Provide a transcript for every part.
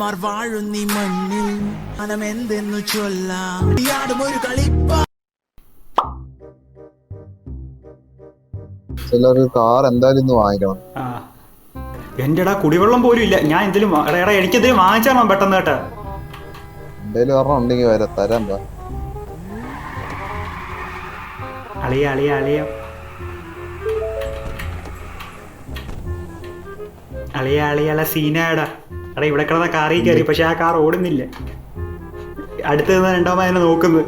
മാർ വാഴുന്നീ മണ്ണിൽ. മനം എന്തെന്നു ചൊല്ലാം. യാടും ഒരു കളിപ്പ. ചിലർ കാർ എന്തായാലും ഇന്ന് വാങ്ങിക്കണം? എന്റെടാ കുടിവെള്ളം പോലും ഇല്ല. ഞാൻ എന്തെങ്കിലും എടാ എനിക്ക് എനിക്കെന്തെങ്കിലും വാങ്ങിച്ചാണോ പെട്ടെന്ന് കേട്ടാ. എന്തേലും ഒരെണ്ണം ഉണ്ടെങ്കിൽ വരെ. തരാം അളിയ അളിയ അളിയ. അളിയ അളിയ അല്ല സീനാടാ എടാ ഇവിടെ കിടന്ന കാറിൽ കയറി പക്ഷെ ആ കാർ ഓടുന്നില്ല. അടുത്ത് നിന്ന് രണ്ടാമത് അതിനെ നോക്കുന്നു.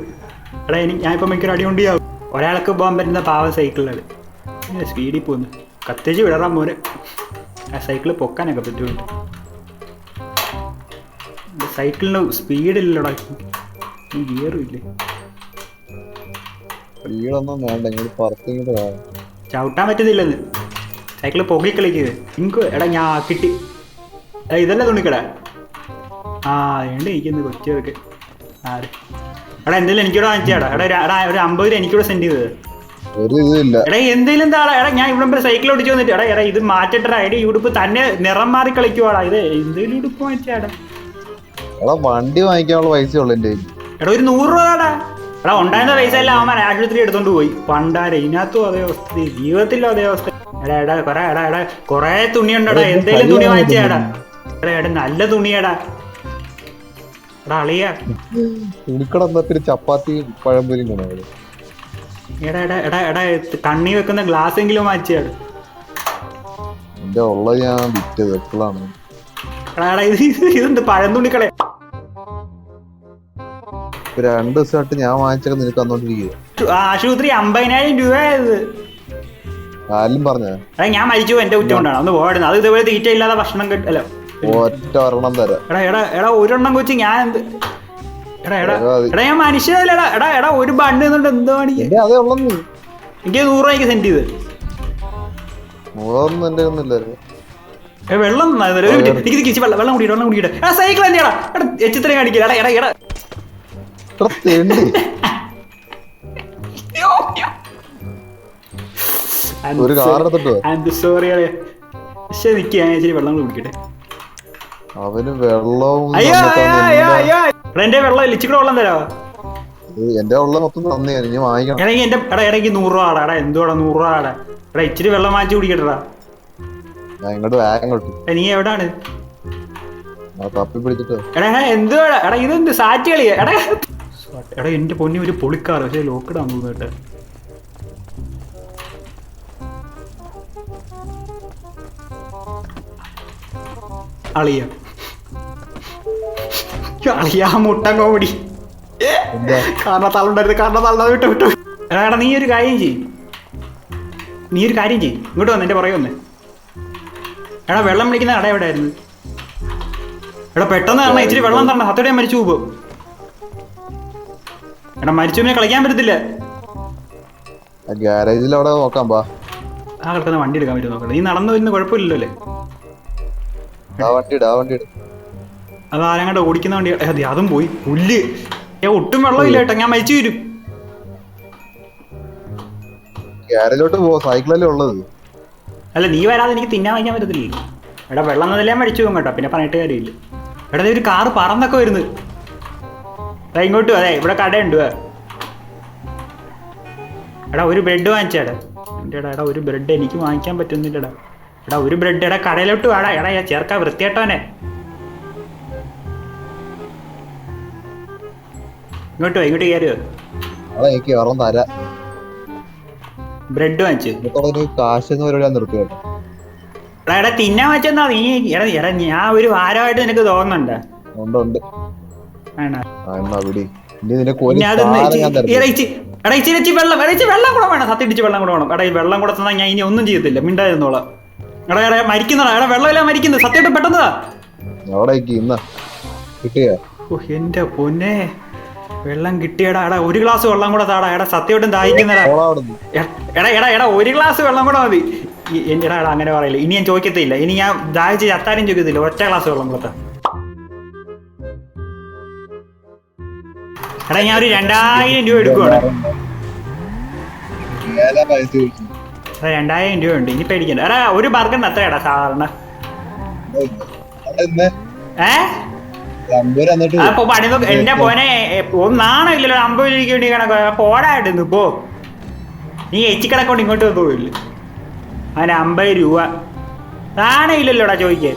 എടാ എനിക്ക് ഞാൻ ഇപ്പം മിക്കൊരു അടികൊണ്ടിയാവും ഒരാൾക്ക് പോകാൻ പറ്റുന്ന പാവം സൈക്കിളാണ് സ്പീഡിൽ പോകുന്നു. കത്തിച്ച് വിടറാൻ മോനെ. ആ സൈക്കിൾ പൊക്കാനൊക്കെ പറ്റുമുണ്ട് സൈക്കിളിന് സ്പീഡില്ലടാ. ഗിയറും ഇല്ലേ? വേണ്ട പറത്തിങ്ങോട്ട് ചവിട്ടാൻ പറ്റുന്നില്ലെന്ന്. സൈക്കിൾ പൊക്കി കളിക്കുന്നത് എനിക്ക് എടാ ഞാൻ കിട്ടി. ഇതല്ല തുണിക്കട? ആ അതുകൊണ്ട് എനിക്കൊന്ന് കൊച്ചുകൾക്ക് ആര്? എടാ എന്തെങ്കിലും എനിക്കൂടെ വാങ്ങിച്ചാടാ. എടാ ഒരു- എടാ ഒരു അമ്പത് രൂപ എനിക്കൂടെ സെൻഡ് ചെയ്തത്. എടാ എന്തെങ്കിലും താളാ എടാ ഞാൻ ഇവിടെ വരെ സൈക്കിൾ ഓടിച്ചു വന്നിട്ട് എടാ എടാ ഇത് മാറ്റട്ടെടാ എടാ ഉടുപ്പ് തന്നെ നിറം മാറി കളിക്കുവാടാ. ഇത് എന്തെങ്കിലും ഉടുപ്പ് വാങ്ങിച്ചാടാ. എടാ വണ്ടി വാങ്ങിക്കാനുള്ള പൈസ ഉള്ളു എന്റെ എടാ ഒരു നൂറ് രൂപടാ എടാ ഉണ്ടായിരുന്ന പൈസ എല്ലാം അവന്മാർ ആശുപത്രി എടുത്തോണ്ട് പോയി. പണ്ടാരെ ഇതിനകത്തും അതേ അവസ്ഥ ജീവിതത്തിലും അതേ അവസ്ഥ. എടാ എടാ കൊറേ എടാ എടാ കൊറേ തുണി ഉണ്ടടാ എന്തേലും തുണി വാങ്ങിച്ചാടാ. എടാ നല്ല തുണിയടാ. എടാ അളിയ. പഴംപൊരിയും എടാ എടാ എടാ എടാ കണ്ണി വെക്കുന്ന ഗ്ലാസ് എങ്കിലും എന്റെ ഞാൻ വിറ്റത് എപ്പോഴാണ് എടാ എടാ ഇത് ഇത് ഇതെന്ത് പഴം രണ്ട് ദിവസമായിട്ട് ഞാൻ വാങ്ങിച്ചൊക്കെ നിനക്ക് തന്നോണ്ടിരിക്കുക ആശുപത്രി അമ്പതിനായിരം രൂപ ഇത്. ആരും പറഞ്ഞ? എടാ ഞാൻ മരിച്ചു എന്റെ കുറ്റം കൊണ്ടാണ്. ഒന്ന് പോയിരുന്നു അത് ഇതേപോലെ തീറ്റ ഇല്ലാതെ ഭക്ഷണം കിട്ട അല്ല ഒറ്റ ഒരെണ്ണം തരാം. എടാ എടാ എടാ ഒരെണ്ണം കൊച്ചി ഞാൻ എന്ത്? എടാ എടാ എടാ, ഞാൻ മനുഷ്യനല്ലടാ. എടാ എടാ ഒരു ബണ്ണ് എന്നുണ്ട് എന്തോ കാണിക്കുക എന്റെ അതേ എനിക്ക് നൂറ് രൂപയ്ക്ക് സെൻഡ് ചെയ്ത് എന്റെ വെള്ളം. എനിക്ക് വെള്ളം വെള്ളം കുടിയിട്ട് വെള്ളം കുടിയിട്ട് എടാ സൈക്കിൾ തന്നെയാടാ എടാ. കാണിക്കില്ല. എടാ എടാ എടാ. ഒരു car എടുത്തിട്ട് വാ. സോറി പക്ഷെ നിൽക്കുക ഞാൻ ഇച്ചിരി വെള്ളം കുടിക്കട്ടെ. അവന് വെള്ളവും എന്റെ വെള്ളം ഇച്ചിരി വെള്ളം തരാ എന്റെ ഉള്ള മൊത്തം തന്നേ ഇനി വാങ്ങിക്കണം. ഇടയ്ക്ക് എന്റെ എടാ ഇടയ്ക്ക് നൂറ് രൂപ ആടാ എടാ എന്തുവാടാ നൂറ് രൂപ ആടാ? എടാ ഇച്ചിരി വെള്ളം വാങ്ങിച്ചു ഞാൻ ഇങ്ങോട്ട് വേഗം ഇങ്ങോട്ട് നീ എവിടാണ്? തപ്പി പിടിച്ചിട്ട്. എടാ എന്തുവാടാ? എടാ ഇതെന്ത് സാറ്റ് കളിയാ എടാ എടാ എന്റെ പൊന്നി ഒരു പൊളിക്കാറ് പക്ഷേ ലോക്കിടാൻ തോന്നുന്നു കേട്ടോ. അളിയ. അളിയ മുട്ടൻ കോമഡി എന്താ? കാരണം കാരണത്താളുണ്ടാ വിട്ടു വിട്ടു. എടാ നീ ഒരു കാര്യം ചെയ്യ്. നീ ഒരു കാര്യം ചെയ്യ്. ഇങ്ങോട്ട് വന്ന് എന്റെ പുറകെ വന്ന്. എടാ വെള്ളം വിളിക്കുന്ന കട എവിടെയായിരുന്നു? എടാ പെട്ടെന്ന് തരണം ഇച്ചിരി വെള്ളം തരണം. സത്തോടെ ഞാൻ മരിച്ചു പോകും. എടാ മരിച്ചു പിന്നെ കളിക്കാൻ പറ്റത്തില്ല. ഗാരേജിൽ അവിടെ നോക്കാം പാ ആ കിടക്കുന്ന വണ്ടി എടുക്കാൻ പറ്റും നോക്കണം നീ നടന്നു വരുന്ന കുഴപ്പമില്ലല്ലോ അല്ലേ? ആ വണ്ടി ഇട് ആ വണ്ടി ഇട്. അത് ആരങ്ങോട്ട് ഓടിക്കുന്ന വണ്ടി അതെ അതും പോയി. പുല്ല്. ഏ ഒട്ടും വെള്ളമില്ല കേട്ടോ. ഞാൻ മരിച്ചു വരും. പോ സൈക്കിളല്ലേ ഉള്ളത്. അല്ല നീ വരാതെ എനിക്ക് തിന്നാൻ വയ്ക്കാൻ പറ്റത്തില്ലേ? എടാ വെള്ളം നന്നല്ലേ മരിച്ചു പോകും കേട്ടോ. പിന്നെ പറഞ്ഞിട്ട് കാര്യമില്ല. എടാ ഒരു കാറ് പറന്നൊക്കെ വരുന്നത് ഇങ്ങോട്ട് അതെ ഇവിടെ കടയുണ്ട്. എടാ ഒരു ബ്രെഡ് വാങ്ങിച്ചേടാ. എന്റെ എടാ എടാ ഒരു ബ്രെഡ് എനിക്ക് വാങ്ങിക്കാൻ പറ്റുന്നില്ലടാ. എടാ ഒരു ബ്രെഡ് എടാ കടയിലോട്ട് വേടാ. എടാ ഞാൻ ചേർക്കാൻ വൃത്തിയായിട്ടവനെ. ഇങ്ങോട്ട് ഇങ്ങോട്ട് കയറിയോ? അതെ എനിക്ക് ഒരെണ്ണം തരാം ബ്രെഡ് വാങ്ങിച്ചു. കാശ് എന്ന് പരിപാടി നിർത്തി എടാ തിന്നാൻ വെച്ചെന്നാ നീ? എടാ എടാ ഞാൻ ഒരു ഭാരമായിട്ട് നിനക്ക് തോന്നുന്നുണ്ട്. ഉണ്ട് ഉണ്ട്. എടാ ഇച്ചി- ഇച്ചിരി ഇച്ചി വെള്ളം എടാ ഇച്ചി വെള്ളം കൂടെ വേണം. സത്യം ഇടിച്ച് വെള്ളം കൂടെ വേണം. എടാ ഈ വെള്ളം കൂടെ തന്നാൽ ഞാൻ ഇനി ഒന്നും ചെയ്യത്തില്ല. മിണ്ടായിരുന്നോളാം എടാ എടാ മരിക്കുന്നടാ എടാ വെള്ളമില്ല മരിക്കുന്നത് സത്യമായിട്ട് പെട്ടെന്നതാ അവിടെ എന്റെ പൊന്നെ. വെള്ളം കിട്ടിയടാ. എടാ ഒരു ഗ്ലാസ് വെള്ളം കൂടെ താടാ. എടാ സത്യമായിട്ടും ദാഹിക്കുന്നടാ. എടാ എടാ എടാ ഒരു ഗ്ലാസ് വെള്ളം കൂടെ മതി. എടാ എടാ അങ്ങനെ പറയില്ല. ഇനി ഞാൻ ചോദിക്കത്തില്ല. ഇനി ഞാൻ ദാഹിച്ച് ചത്താരും ചോദിക്കത്തില്ല. ഒറ്റ ഗ്ലാസ് വെള്ളം കൂടെ എടാ ഞാൻ ഒരു രണ്ടായിരം രൂപ എടുക്കുവാണ് എടാ, രണ്ടായിരം രൂപ ഉണ്ട്. ഇനി പേടിക്കണ്ട. എടാ ഒരു ബർഗറിന് അത്രയാടാ സാധാരണ. അവിടെ എന്റെ പോനെ ഒന്നാണോ ഇല്ലല്ലോ. അമ്പത് രൂപയ്ക്ക് വേണ്ടി കണക്ക്. പോടായിരുന്നു ഇപ്പോ. നീ എച്ചി കണക്കൊണ്ട് ഇങ്ങോട്ട് പോയില്ല അവന് അമ്പത് രൂപ. നാണോ ഇല്ലല്ലോടാ ചോദിക്കാൻ.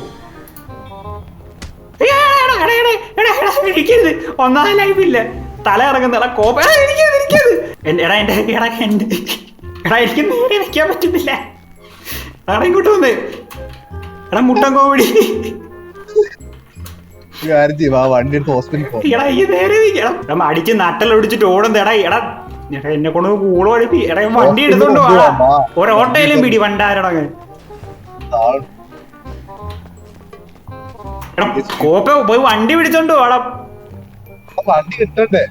ഇരിക്കരുത്. ഒന്നാം ലൈഫില്ല തല ഇറങ്ങുന്ന കോപ്പ ഇരിക്കരുത്. എന്റെ- എടാ എന്റെ എടാ എന്റെ. എടാ എനിക്ക് നേരെ നിൽക്കാൻ പറ്റുന്നില്ല. എടാ ഇങ്ങോട്ട് വന്നേ. എടാ മുട്ടൻ കോമഡി കാര്യം ചെയ്യും ആ വണ്ടി എടുത്ത് ഹോസ്പിറ്റലിൽ പോകും എടാ ഈ നേരെ നിൽക്കണം എടാ അടിച്ച് നട്ടലൊടിച്ചിട്ട് ഓടുന്ന എടാ എടാ. എടാ എന്നെ കൊണ്ട് കൂൾ പഠിപ്പി. എടാ വണ്ടി എടുത്തോണ്ട് വാ. ഒരു ഓട്ടയിലും പിടി വണ്ടാരടാ എടാ കോപ്പ പോയി വണ്ടി പിടിച്ചോണ്ട് വാടാ. വണ്ടി കിട്ടണ്ടേ?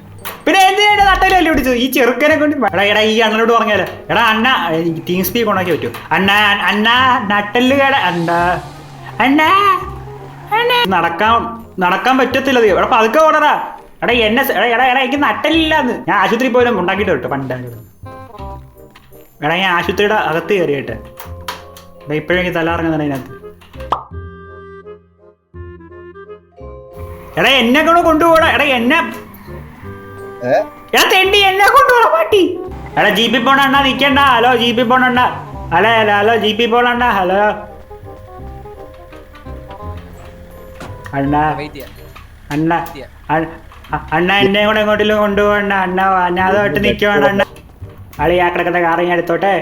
പിന്നെ എന്തിനാ നട്ടലല്ലേ പിടിച്ചത്? ഈ ചെറുക്കനെ കൊണ്ട് എടാ എടാ ഈ അണ്ണനോട് പറഞ്ഞാലേ എടാ അണ്ണ ടീം സ്പീക്ക് ഉണ്ടാക്കി പറ്റൂ. അണ്ണ അണ്ണ നട്ടൽ അണ്ണാ അണ്ണ അണ്ണ. അണ്ണ നടക്കാൻ പറ്റത്തില്ല ഇത്. എടാ പതുക്കെ ഓടടാ. എടാ എന്നെ എടാ എടാ എടാ എനിക്ക് നട്ടലില്ലാന്ന് ഞാൻ ആശുപത്രി പോലും ഉണ്ടാക്കിയിട്ട് കേട്ടോ പണ്ടാണ് എടാ ഞാൻ ആശുപത്രിയുടെ അകത്ത് കയറിയിട്ട്. എടാ ഇപ്പോഴെങ്കിൽ തലാറങ്ങുന്നതാണ് അതിനകത്ത്. എടാ എന്നെ കൂടെ കൊണ്ടുപോടാ. എടാ എന്നെ എടാ തെണ്ടി എന്നെ കൊണ്ടുപോടാ പാട്ടി. എടാ ജീപ്പി പോണ അണ്ണാ നിക്കണ്ട. ഹലോ ജീപ്പി പോണ അണ്ണാ. ഹലോ ഹലോ ഹലോ ജീപ്പി പോണ അണ്ണാ. ഹലോ. അണ്ണാ. എന്നെ കൂടെ എങ്ങോട്ടിലും കൊണ്ടുപോകണ്ട. അണ്ണ അനാഥമായിട്ട് നിൽക്കുവാണ് അണ്ണ. അളി ആ കിടക്കുന്ന കാറ് ഞാൻ എടുത്തോട്ടെ?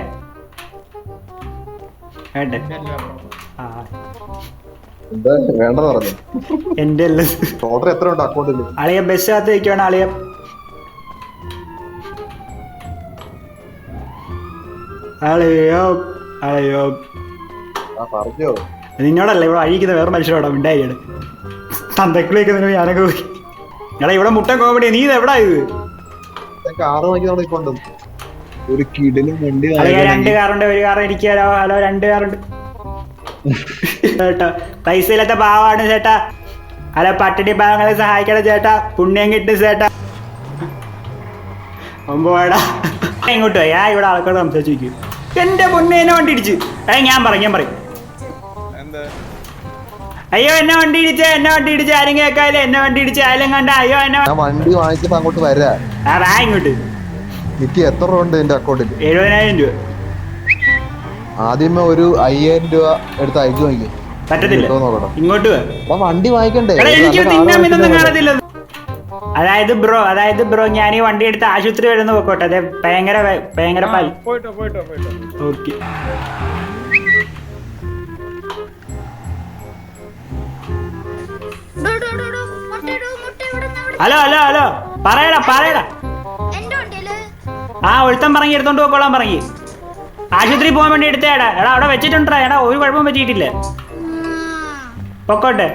വേണ്ടേ? ആ. വേണ്ടെന്ന് പറഞ്ഞു? ഓർഡർ എത്ര ഉണ്ട് അക്കൗണ്ടിൽ അളിയ ബസ്സിനകത്ത് നിൽക്കുവാണ് അളിയ അളിയോ അളിയോ ആ പറഞ്ഞോ. നിന്നോടല്ല ഇവിടെ അഴിക്കുന്ന വേറെ മനുഷ്യരോടാ മിണ്ടായിയാണ് തന്തക്കിലേക്ക് നിന്നെ ഞാനൊക്കെ പോയി. എടാ ഇവിടെ മുട്ടൻ കോമഡി നീ ഇത് എവിടാ ഇത്? കാറ്. ഒരു കിടിലും വണ്ടി അളിയ രണ്ട് കാറുണ്ട് ഒരു കാർ എനിക്ക് തരാമോ ഹലോ രണ്ട് കാറുണ്ട്. ചേട്ടാ പൈസ ഇല്ലാത്ത പാവാണ് ചേട്ടാ. അല്ല പട്ടിണി പാവങ്ങളെ സഹായിക്കണം ചേട്ടാ. പുണ്യം കിട്ടും ചേട്ടാ. ഒമ്പോടാ ഇങ്ങോട്ട് വാ, ഞാൻ ഇവിടെ ആൾക്കാരോട് സംസാരിച്ചു എന്റെ പുണ്യനെ വണ്ടി ഇടിച്ച്. ഏ ഞാൻ പറയും ഞാൻ പറയും. അയ്യോ എന്നെ വണ്ടി ഇടിച്ചേ എന്നെ വണ്ടി ഇടിച്ച് ആരും കേക്കാല്ലേ എന്നെ വണ്ടി ഇടിച്ച് ആരും കണ്ട? അയ്യോ എന്നെ ഞാൻ വണ്ടി വാങ്ങിച്ചപ്പോ അങ്ങോട്ട് വരാ. ആ വാ ഇങ്ങോട്ട്. എനിക്ക് എത്ര രൂപ ഉണ്ട് എന്റെ അക്കൗണ്ടിൽ എഴുപതിനായിരം രൂപ. ആദ്യമേ ഒരു അയ്യായിരം രൂപ എടുത്ത് അയച്ചു പറ്റത്തില്ല. നോക്കട്ടെ ഇങ്ങോട്ട് വാ. അപ്പൊ വണ്ടി വാങ്ങിക്കണ്ടേ? എടാ എനിക്ക് തിന്നാൻ കാണത്തില്ല. അതായത് ബ്രോ അതായത് ബ്രോ ഞാൻ ഈ വണ്ടി എടുത്ത് ആശുപത്രി വരുന്ന പോക്കോട്ടെ. അതെ ഭയങ്കര ഭയങ്കര പാൽ പോയിട്ടോ പോയിട്ടോ പോയിട്ടോ. ഓക്കെ. Hello hello hello. പറയടാ പറയടാ. ആ ഒഴുത്തം പറഞ്ഞ് എടുത്തോണ്ട് പോക്കോളാൻ പറഞ്ഞ് ആശുപത്രി പോകാൻ വേണ്ടി എടുത്തേടാ എടാ അവിടെ വെച്ചിട്ടുണ്ടാ എടാ ഒരു കുഴപ്പം പറ്റിയിട്ടില്ല. പൊക്കോട്ടെ.